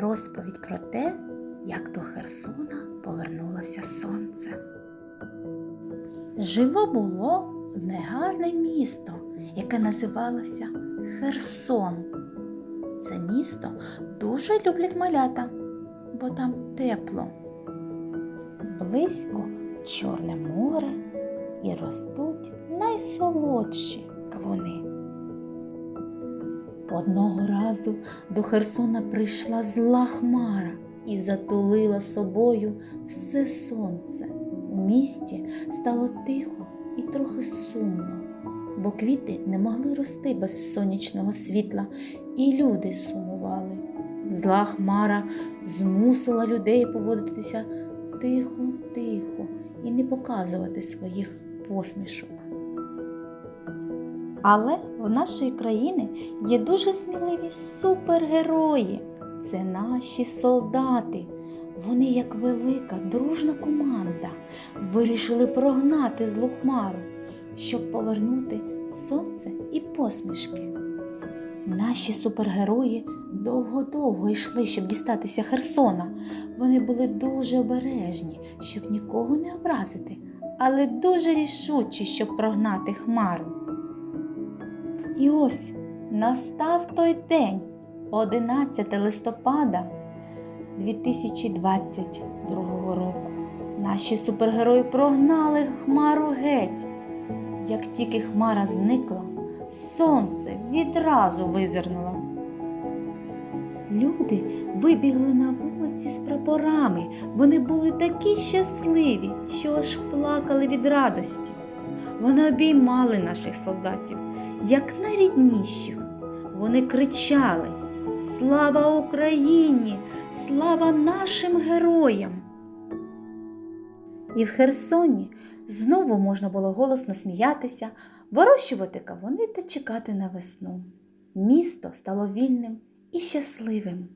розповідь про те, як до Херсона повернулося сонце. Жило було одне гарне місто, яке називалося Херсон. Це місто дуже люблять малята, бо там тепло. Близько Чорне море і ростуть найсолодші кавуни. Одного разу до Херсона прийшла зла хмара і затулила собою все сонце. У місті стало тихо і трохи сумно, бо квіти не могли рости без сонячного світла, і люди сумували. Зла хмара змусила людей поводитися тихо-тихо і не показувати своїх посмішок. Але в нашої країни є дуже сміливі супергерої. Це наші солдати. Вони, як велика дружна команда, вирішили прогнати злу хмару, щоб повернути сонце і посмішки. Наші супергерої довго-довго йшли, щоб дістатися Херсона. Вони були дуже обережні, щоб нікого не образити, але дуже рішучі, щоб прогнати хмару. І ось настав той день, 11 листопада 2022 року. Наші супергерої прогнали хмару геть. Як тільки хмара зникла, сонце відразу визирнуло. Люди вибігли на вулиці з прапорами. Вони були такі щасливі, що аж плакали від радості. Вони обіймали наших солдатів, як найрідніших. Вони кричали: Слава Україні! Слава нашим героям! І в Херсоні знову можна було голосно сміятися, вирощувати кавуни та чекати на весну. Місто стало вільним і щасливим.